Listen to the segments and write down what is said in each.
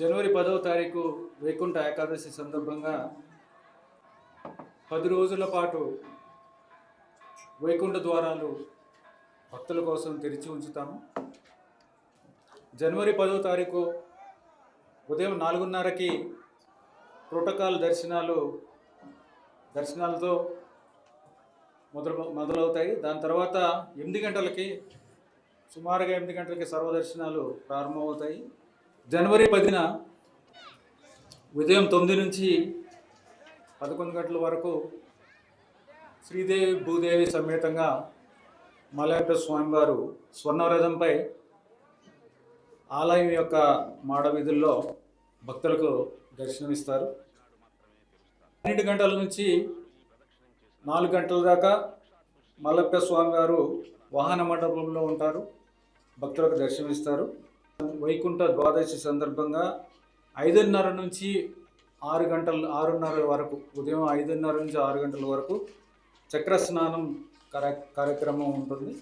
జనవరి పదవ తారీఖు వైకుంఠ ఏకాదశి సందర్భంగా పది రోజుల పాటు వైకుంఠ ద్వారాలు భక్తుల కోసం తెరిచి ఉంచుతాము. జనవరి పదవ తారీఖు ఉదయం నాలుగున్నరకి ప్రోటోకాల్ దర్శనాలు దర్శనాలతో మొదలు మొదలవుతాయి. దాని తర్వాత ఎనిమిది గంటలకి సుమారుగా ఎనిమిది గంటలకి సర్వదర్శనాలు ప్రారంభమవుతాయి. జనవరి పదిన ఉదయం తొమ్మిది నుంచి పదకొండు గంటల వరకు శ్రీదేవి భూదేవి సమేతంగా మలయప్ప స్వామివారు స్వర్ణరథంపై ఆలయం యొక్క మాడ వీధుల్లో భక్తులకు దర్శనమిస్తారు. పన్నెండు గంటల నుంచి నాలుగు గంటల దాకా మల్లప్ప స్వామివారు వాహన మండపంలో ఉంటారు. భక్తులకు దర్శనమిస్తారు. వైకుంఠ ద్వాదశి సందర్భంగా ఐదున్నర నుంచి ఆరు గంటల ఆరున్నర వరకు ఉదయం ఐదున్నర నుంచి ఆరు గంటల వరకు చక్ర స్నానం కార్య కార్యక్రమం ఉంటుంది.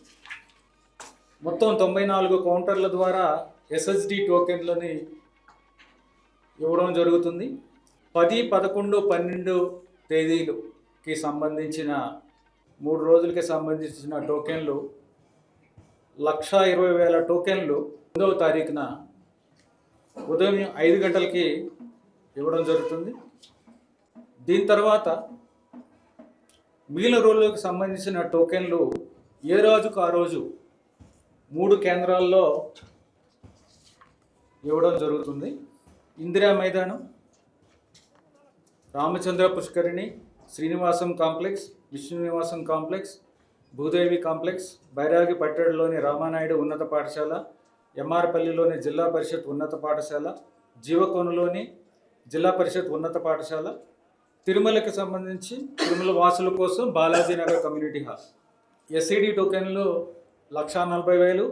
మొత్తం తొంభై నాలుగు కౌంటర్ల ద్వారా ఎస్ఎస్డి టోకెన్లని ఇవ్వడం జరుగుతుంది. పది పదకొండు పన్నెండు తేదీలుకి సంబంధించిన మూడు రోజులకి సంబంధించిన టోకెన్లు లక్ష ఇరవై వేల టోకెన్లు తొమ్మిదవ తారీఖున ఉదయం ఐదు గంటలకి ఇవ్వడం జరుగుతుంది. దీని తర్వాత మిగిలిన రోజులకు సంబంధించిన టోకెన్లు ఏ రోజుకు ఆ రోజు మూడు కేంద్రాల్లో ఇవ్వడం జరుగుతుంది. ఇందిరా మైదానం Ramachandra Pushkarini Srinivasam complex Vishnunivasam complex Bhudevi complex Bairagi పట్టణంలోని రామానాయుడు ఉన్నత పాఠశాల ఎంఆర్పల్లిలోని జిల్లా పరిషత్ ఉన్నత పాఠశాల జీవకోనలోని జిల్లా పరిషత్ ఉన్నత పాఠశాల తిరుమలకి సంబంధించి తిరుమల వాసుల కోసం బాలాజీనగర్ కమ్యూనిటీ హాల్. ఎస్సీడీ టోకెన్లు లక్షా నలభై వేలు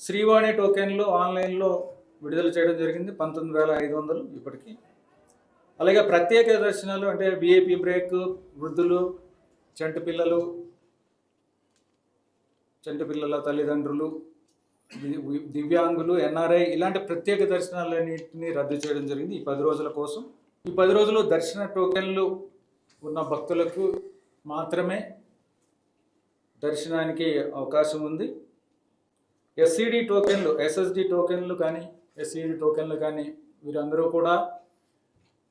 శ్రీవాణి టోకెన్లు ఆన్లైన్లో విడుదల చేయడం జరిగింది పంతొమ్మిది వేల ఐదు వందలు ఇప్పటికీ. అలాగే ప్రత్యేక దర్శనాలు అంటే విఐపి బ్రేక్ వృద్ధులు చంటి పిల్లలు చంటి పిల్లల తల్లిదండ్రులు దివ్యాంగులు ఎన్ఆర్ఐ ఇలాంటి ప్రత్యేక దర్శనాలన్నింటినీ రద్దు చేయడం జరిగింది ఈ పది రోజుల కోసం. ఈ పది రోజులు దర్శన టోకెన్లు ఉన్న భక్తులకు మాత్రమే దర్శనానికి అవకాశం ఉంది. ఎస్సిడి టోకెన్లు ఎస్ఎస్డి టోకెన్లు కానీ ఎస్సిడి టోకెన్లు కానీ వీరందరూ కూడా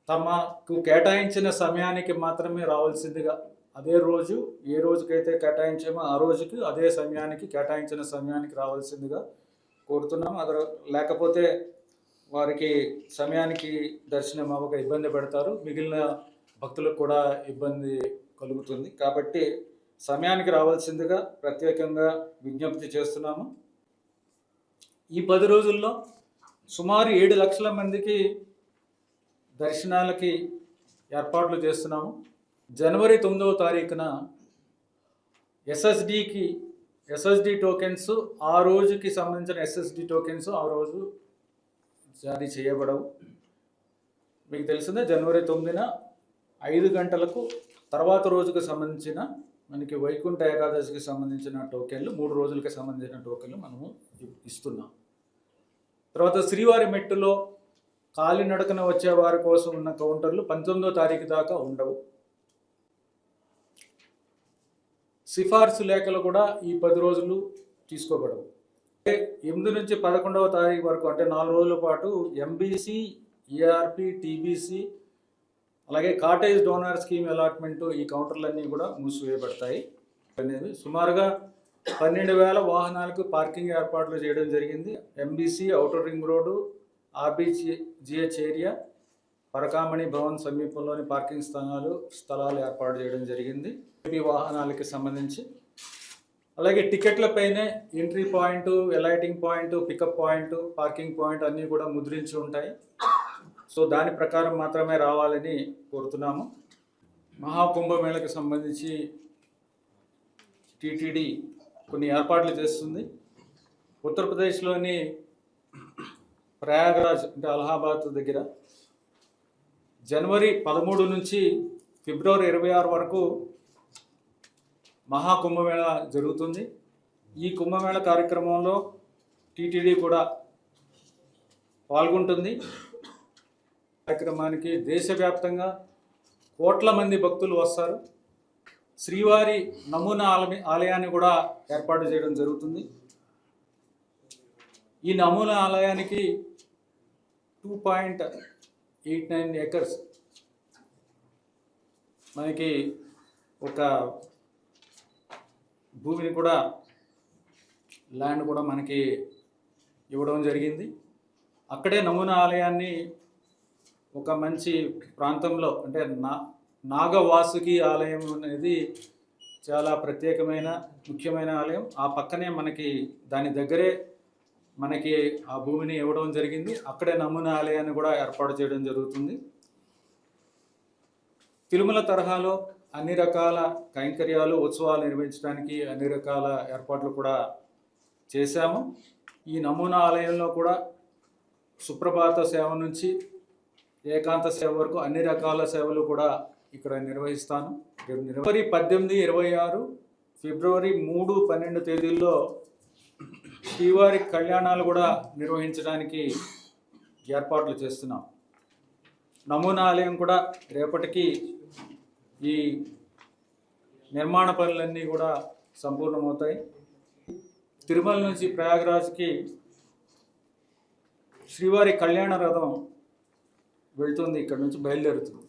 తమకు కేటాయించిన సమయానికి మాత్రమే రావాల్సిందిగా అదే రోజు ఏ రోజుకైతే కేటాయించామో ఆ రోజుకి అదే సమయానికి కేటాయించిన సమయానికి రావాల్సిందిగా కోరుతున్నాం. అక్కడ లేకపోతే వారికి సమయానికి దర్శనం అవ్వక ఇబ్బంది పెడతారు. మిగిలిన భక్తులకు కూడా ఇబ్బంది కలుగుతుంది. కాబట్టి సమయానికి రావాల్సిందిగా ప్రత్యేకంగా విజ్ఞప్తి చేస్తున్నాము. ఈ పది రోజుల్లో సుమారు ఏడు లక్షల మందికి దర్శనాలకి ఏర్పాట్లు చేస్తున్నాము. జనవరి తొమ్మిదవ తారీఖున ఎస్ఎస్డికి ఎస్ఎస్డి టోకెన్స్ ఆ రోజుకి సంబంధించిన ఎస్ఎస్డి టోకెన్స్ ఆ రోజు జారీ చేయబడవు. మీకు తెలిసిందే జనవరి తొమ్మిదిన ఐదు గంటలకు తర్వాత రోజుకు సంబంధించిన మనకి వైకుంఠ ఏకాదశికి సంబంధించిన టోకెన్లు మూడు రోజులకి సంబంధించిన టోకెన్లు మనము ఇస్తున్నాం. తర్వాత శ్రీవారి మెట్టులో కాలినడకన వచ్చే వారి కోసం ఉన్న కౌంటర్లు పంతొమ్మిదో తారీఖు దాకా ఉండవు. సిఫార్సు లేఖలు కూడా ఈ పది రోజులు తీసుకోబడవు. ఎనిమిది నుంచి పదకొండవ తారీఖు వరకు అంటే నాలుగు రోజుల పాటు ఎంబీసీ ఈఆర్పి టీబీసీ అలాగే కాటేజ్ డోనర్ స్కీమ్ అలాట్మెంట్ ఈ కౌంటర్లన్నీ కూడా మూసివేయబడతాయి. అనేది సుమారుగా పన్నెండు వేల వాహనాలకు పార్కింగ్ ఏర్పాట్లు చేయడం జరిగింది. MBC outer ring road RB GH area Parakamani Bhavan సమీపంలోని పార్కింగ్ స్థానాలు స్థలాలు ఏర్పాటు చేయడం జరిగింది. ఈ వాహనాలకి సంబంధించి. అలాగే టికెట్లపైనే entry point alighting point pickup point parking point అన్నీ కూడా ముద్రించి ఉంటాయి. సో దాని ప్రకారం మాత్రమే రావాలని కోరుతున్నాము. మహాకుంభమేళకు సంబంధించి టీటీడీ కొన్ని ఏర్పాట్లు చేస్తుంది. ఉత్తరప్రదేశ్లోని ప్రయాగరాజ్ అంటే అలహాబాద్ దగ్గర జనవరి పదమూడు నుంచి ఫిబ్రవరి ఇరవై ఆరు వరకు మహాకుంభమేళ జరుగుతుంది. ఈ కుంభమేళ కార్యక్రమంలో టీటీడీ కూడా పాల్గొంటుంది. కార్యక్రమానికి దేశవ్యాప్తంగా కోట్ల మంది భక్తులు వస్తారు. శ్రీవారి నమూనా ఆలమి ఆలయాన్ని కూడా ఏర్పాటు చేయడం జరుగుతుంది. ఈ నమూనా ఆలయానికి two point eight nine acres. మనకి ఒక భూమిని కూడా ల్యాండ్ కూడా మనకి ఇవ్వడం జరిగింది. అక్కడే నమూనా ఆలయాన్ని ఒక మంచి ప్రాంతంలో అంటే నా నాగవాసుకి ఆలయం అనేది చాలా ప్రత్యేకమైన ముఖ్యమైన ఆలయం. ఆ పక్కనే మనకి దాని దగ్గరే మనకి ఆ భూమిని ఇవ్వడం జరిగింది. అక్కడే నమూనా ఆలయాన్ని కూడా ఏర్పాటు చేయడం జరుగుతుంది. తిరుమల తరహాలో అన్ని రకాల కైంకర్యాలు ఉత్సవాలు నిర్వహించడానికి అన్ని రకాల ఏర్పాట్లు కూడా చేశాము. ఈ నమూనా ఆలయంలో కూడా సుప్రభాత సేవ నుంచి ఏకాంత సేవ వరకు అన్ని రకాల సేవలు కూడా ఇక్కడ నిర్వహిస్తాను. ఫిబ్రవరి పద్దెనిమిది ఇరవై ఆరు ఫిబ్రవరి మూడు పన్నెండు తేదీల్లో శ్రీవారి కళ్యాణాలు కూడా నిర్వహించడానికి ఏర్పాట్లు చేస్తున్నాం. నమూనా ఆలయం కూడా రేపటికి ఈ నిర్మాణ పనులన్నీ కూడా సంపూర్ణమవుతాయి. తిరుమల నుంచి ప్రయాగరాజ్కి శ్రీవారి కళ్యాణ రథం వెళ్తుంది. ఇక్కడ నుంచి బయలుదేరుతుంది.